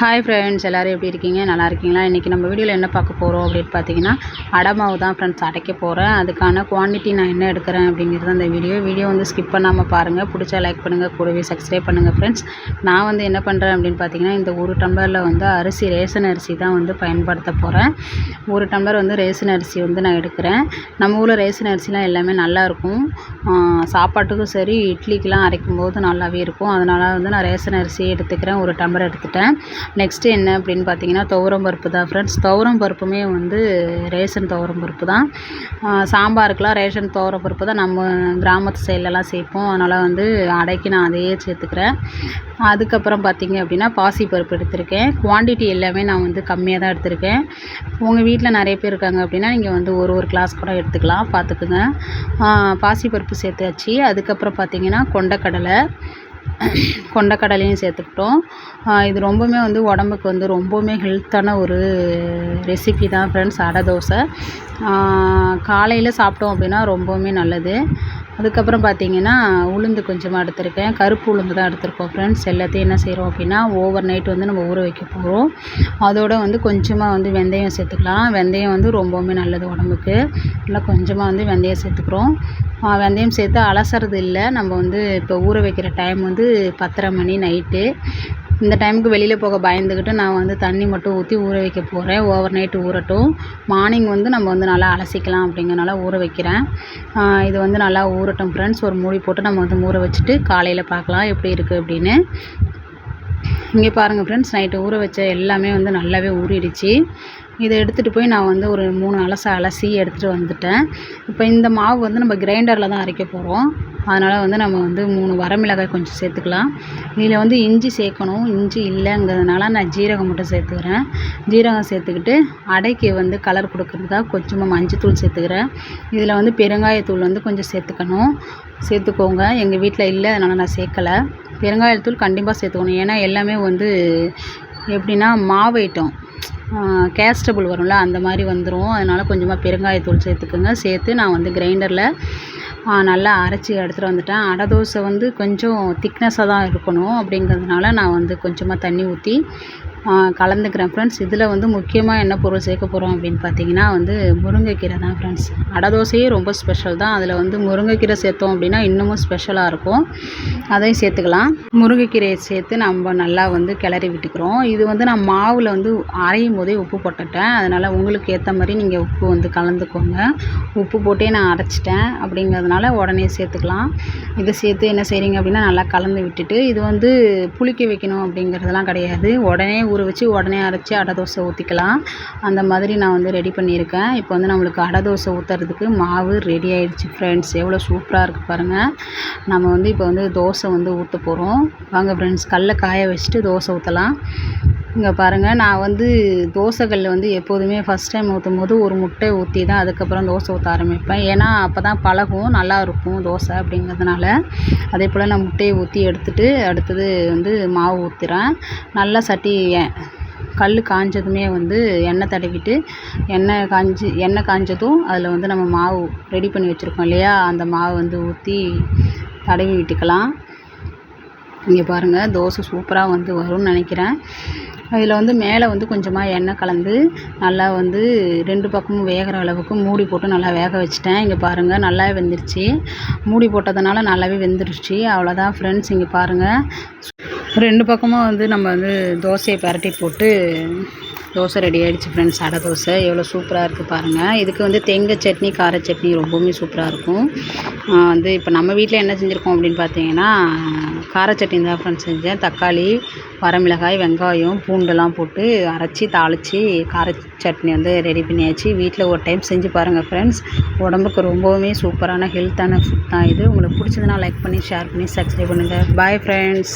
Hi friends எல்லோரும் எப்படி இருக்கீங்க? நல்லா இருக்கீங்களா? இன்றைக்கி நம்ம வீடியோவில் என்ன பார்க்க போகிறோம் அப்படின்னு பார்த்தீங்கன்னா அடமாவு தான் ஃப்ரெண்ட்ஸ் அடைக்க போகிறேன் அதுக்கான குவான்டிட்டி நான் என்ன எடுக்கிறேன் அப்படிங்கிறது அந்த வீடியோ. வீடியோ வந்து ஸ்கிப் பண்ணாமல் பாருங்கள் பிடிச்சா லைக் பண்ணுங்கள் கூடவே சப்ஸ்கிரைப் பண்ணுங்கள் ஃப்ரெண்ட்ஸ் நான் வந்து என்ன பண்ணுறேன் அப்படின்னு பார்த்தீங்கன்னா இந்த ஒரு டம்ளரில் வந்து அரிசி ரேஷன் அரிசி தான் வந்து பயன்படுத்த போகிறேன் ஒரு டம்ளர் வந்து ரேஷன் அரிசி வந்து நான் எடுக்கிறேன். நம்ம ஊரில் ரேஷன் அரிசிலாம் எல்லாமே நல்லாயிருக்கும் சாப்பாட்டுக்கும் சரி இட்லிக்கெலாம் அரைக்கும் போது நல்லாவே இருக்கும். அதனால் வந்து நான் ரேஷன் அரிசி எடுத்துக்கிறேன். ஒரு டம்ளர் எடுத்துட்டேன். நெக்ஸ்ட்டு என்ன அப்படின்னு பார்த்தீங்கன்னா துவரம் பருப்பு தான் ஃப்ரெண்ட்ஸ் துவரம் பருப்புமே வந்து ரேஷன் துவரம் பருப்பு தான். சாம்பாருக்கெலாம் ரேஷன் துவரம் பருப்பு தான் நம்ம கிராமத்து சைட்லலாம் சேர்ப்போம். அதனால் வந்து அடைக்கு நான் அதையே சேர்த்துக்கிறேன். அதுக்கப்புறம் பார்த்திங்க அப்படின்னா பாசி பருப்பு எடுத்திருக்கேன். குவான்டிட்டி எல்லாமே நான் வந்து கம்மியாக தான் எடுத்திருக்கேன். உங்கள் வீட்டில் நிறைய பேர் இருக்காங்க அப்படின்னா நீங்கள் வந்து ஒரு ஒரு கிளாஸ் கூட எடுத்துக்கலாம் பார்த்துக்குங்க. பாசி பருப்பு சேர்த்தாச்சு. அதுக்கப்புறம் பார்த்திங்கன்னா கொண்டக்கடலை. கொண்டக்கடலையும் சேர்த்துக்கிட்டோம். இது ரொம்பவுமே வந்து உடம்புக்கு வந்து ரொம்பவுமே ஹெல்த்தான ஒரு ரெசிபி தான் ஃப்ரெண்ட்ஸ் அடை தோசை. காலையில் சாப்பிட்டோம் அப்படின்னா ரொம்பவுமே நல்லது. அதுக்கப்புறம் பார்த்தீங்கன்னா உளுந்து கொஞ்சமாக எடுத்திருக்கேன். கருப்பு உளுந்து தான் எடுத்திருக்கோம் ஃப்ரெண்ட்ஸ் எல்லாத்தையும் என்ன செய்கிறோம் அப்படின்னா ஓவர் நைட் வந்து நம்ம ஊற வைக்க போகிறோம் அதோட வந்து கொஞ்சமாக வந்து வெந்தயம் சேர்த்துக்கலாம். வெந்தயம் வந்து ரொம்பவுமே நல்லது உடம்புக்கு. நல்லா கொஞ்சமாக வந்து வெந்தயம் சேர்த்துக்கிறோம். வெந்தயம் சேர்த்து அலசுறது இல்லை. நம்ம வந்து இப்போ ஊற வைக்கிற டைம் வந்து பத்தரை மணி நைட்டு இந்த டைமுக்கு வெளியில் போக பயந்துக்கிட்டு நான் வந்து தண்ணி மட்டும் ஊற்றி ஊற வைக்க போகிறேன் ஓவர் நைட்டு ஊறட்டும். மார்னிங் வந்து நம்ம வந்து நல்லா அலசிக்கலாம் அப்படிங்கிறனால ஊற வைக்கிறேன். இது வந்து நல்லா ஊறட்டும் ஃப்ரெண்ட்ஸ் ஒரு மூடி போட்டு நம்ம வந்து ஊற வச்சுட்டு காலையில் பார்க்கலாம் எப்படி இருக்குது அப்படின்னு. இங்கே பாருங்கள் ஃப்ரெண்ட்ஸ் நைட்டு ஊற வச்ச எல்லாமே வந்து நல்லாவே ஊறிடுச்சு. இதை எடுத்துகிட்டு போய் நான் வந்து ஒரு மூணு அலச அலசி எடுத்துகிட்டு வந்துட்டேன். இப்போ இந்த மாவு வந்து நம்ம கிரைண்டரில் தான் அரைக்க போகிறோம் அதனால் வந்து நம்ம வந்து மூணு வரமிளகாய் கொஞ்சம் சேர்த்துக்கலாம். இதில் வந்து இஞ்சி சேர்க்கணும். இஞ்சி இல்லைங்கிறதுனால நான் ஜீரகம் மட்டும் சேர்த்துக்கிறேன். ஜீரகம் சேர்த்துக்கிட்டு அடைக்கு வந்து கலர் கொடுக்குறதுக்காக கொஞ்சமாக மஞ்சத்தூள் சேர்த்துக்கிறேன். இதில் வந்து பெருங்காயத்தூள் வந்து கொஞ்சம் சேர்த்துக்கணும். சேர்த்துக்கோங்க. எங்கள் வீட்டில் இல்லை அதனால் நான் சேர்க்கலை. பெருங்காயத்தூள் கண்டிப்பாக சேர்த்துக்கணும். ஏன்னா எல்லாமே வந்து எப்படின்னா மாவு ஐட்டம். கேஸ்டபுள் வரும்ல அந்த மாதிரி வந்துடும் அதனால் கொஞ்சமாக பெருங்காயத்தூள் சேர்த்துக்குங்க. சேர்த்து நான் வந்து கிரைண்டரில் நல்லா அரைச்சி எடுத்துகிட்டு வந்துட்டேன். அடை தோசை வந்து கொஞ்சம் திக்னஸாக தான் இருக்கணும் அப்படிங்கிறதுனால நான் வந்து கொஞ்சமாக தண்ணி ஊற்றி கலந்துக்கிறேன். ஃப்ரெண்ட்ஸ் இதில் வந்து முக்கியமாக என்ன பொருள் சேர்க்க போகிறோம் அப்படின்னு பார்த்தீங்கன்னா வந்து முருங்கைக்கீரை தான் ஃப்ரெண்ட்ஸ் அடை தோசையே ரொம்ப ஸ்பெஷல் தான். அதில் வந்து முருங்கைக்கீரை சேர்த்தோம் அப்படின்னா இன்னமும் ஸ்பெஷலாக இருக்கும். அதையும் சேர்த்துக்கலாம். முருங்கைக்கீரையை சேர்த்து நம்ம நல்லா வந்து கிளறி விட்டுக்கிறோம். இது வந்து நான் மாவில் வந்து அரையும் போதே உப்பு போட்டுட்டேன். அதனால் உங்களுக்கு ஏற்ற மாதிரி நீங்கள் உப்பு வந்து கலந்துக்கோங்க. உப்பு போட்டே நான் அரைச்சிட்டேன் அப்படிங்கிறதுனால உடனே சேர்த்துக்கலாம். இதை சேர்த்து என்ன செய்கிறீங்க அப்படின்னா நல்லா கலந்து விட்டுட்டு இது வந்து புளிக்க வைக்கணும் அப்படிங்கிறதுலாம் கிடையாது. உடனே ஊற வச்சு உடனே அரைச்சி அடை தோசை ஊற்றிக்கலாம் அந்த மாதிரி நான் வந்து ரெடி பண்ணியிருக்கேன். இப்போ வந்து நம்மளுக்கு அடை தோசை ஊற்றுறதுக்கு மாவு ரெடி ஆகிடுச்சு ஃப்ரெண்ட்ஸ் எவ்வளோ சூப்பராக இருக்குது பாருங்கள் நம்ம வந்து இப்போ வந்து தோசை வந்து ஊற்ற போகிறோம் வாங்க ஃப்ரெண்ட்ஸ் கல்லை காய வச்சுட்டு தோசை ஊற்றலாம் இங்கே பாருங்கள் நான் வந்து தோசைக்கல்ல வந்து எப்போதுமே ஃபஸ்ட் டைம் ஊற்றும் போது ஒரு முட்டை ஊற்றி தான் அதுக்கப்புறம் தோசை ஊற்ற ஆரம்பிப்பேன். ஏன்னா அப்போ தான் பழகும் நல்லா இருக்கும் தோசை அப்படிங்கிறதுனால. அதே போல் நான் முட்டையை ஊற்றி எடுத்துகிட்டு அடுத்தது வந்து மாவு ஊற்றுறேன் நல்லா சட்டி கல் காஞ்சதுமே வந்து எண்ணெய் தடவிட்டு எண்ணெய் காஞ்சி எண்ணெய் காஞ்சதும் அதில் வந்து நம்ம மாவு ரெடி பண்ணி வச்சுருக்கோம் இல்லையா? அந்த மாவு வந்து ஊற்றி தடவி விட்டுக்கலாம். இங்கே பாருங்கள் தோசை சூப்பராக வந்து வரும்னு நினைக்கிறேன். அதில் வந்து மேலே வந்து கொஞ்சமாக எண்ணெய் கலந்து நல்லா வந்து ரெண்டு பக்கமும் வேகிற அளவுக்கு மூடி போட்டு நல்லா வேக வச்சுட்டேன். இங்கே பாருங்கள் நல்லா வெந்துருச்சு. மூடி போட்டதுனால நல்லாவே வெந்துருச்சு. அவ்வளோதான் ஃப்ரெண்ட்ஸ் இங்கே பாருங்கள் ரெண்டு பக்கமும் வந்து நம்ம வந்து தோசையை பரட்டி போட்டு தோசை ரெடி ஆகிடுச்சு ஃப்ரெண்ட்ஸ் அடை தோசை. எவ்வளோ சூப்பராக இருக்குது பாருங்கள் இதுக்கு வந்து தேங்காய் சட்னி கார சட்னி ரொம்பவுமே சூப்பராக இருக்கும். வந்து இப்போ நம்ம வீட்டில் என்ன செஞ்சுருக்கோம் அப்படின்னு பார்த்தீங்கன்னா கார சட்னி தான் ஃப்ரெண்ட்ஸ் செஞ்சேன். தக்காளி வரமிளகாய் வெங்காயம் பூண்டெல்லாம் போட்டு அரைச்சி தாளித்து கார சட்னி வந்து ரெடி பண்ணியாச்சு. வீட்டில் ஒரு டைம் செஞ்சு பாருங்கள் ஃப்ரெண்ட்ஸ் உடம்புக்கு ரொம்பவுமே சூப்பரான ஹெல்த்தான ஃபுட் தான் இது. உங்களுக்கு பிடிச்சதுன்னா லைக் பண்ணி ஷேர் பண்ணி சப்ஸ்கிரைப் பண்ணுங்கள் பாய் ஃப்ரெண்ட்ஸ்